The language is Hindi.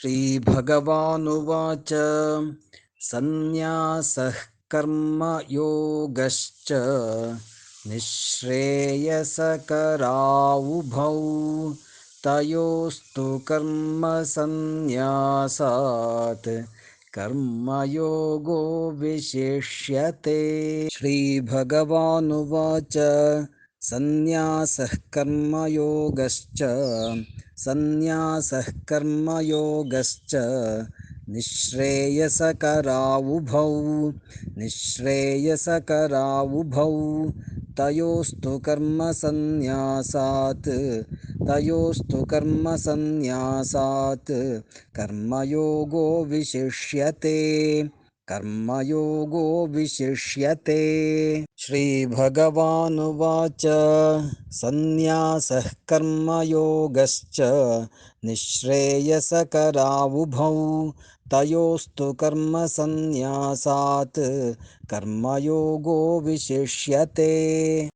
श्रीभगवानुवाच। सन्न्यासः कर्मयोगश्च निःश्रेयसकरावुभौ तयोस्तु कर्मसन्न्यासात् कर्मयोगो विशिष्यते। श्रीभगवानुवाच। सन्न्यासः कर्मयोगश्च सन्न्यासः कर्मयोगश्च निःश्रेयसकरावुभौ निःश्रेयसकरावुभौ तयोस्तु कर्मसन्न्यासात् तयोस्तु कर्मसन्न्यासात् कर्मयोगो विशिष्यते कर्मयोगो विशिष्यते श्रीभगवानुवाच। सन्न्यासः कर्मयोगश्च निःश्रेयसकरावुभौ। तयोस्तु कर्मसन्न्यासात्। कर्मयोगो विशिष्यते।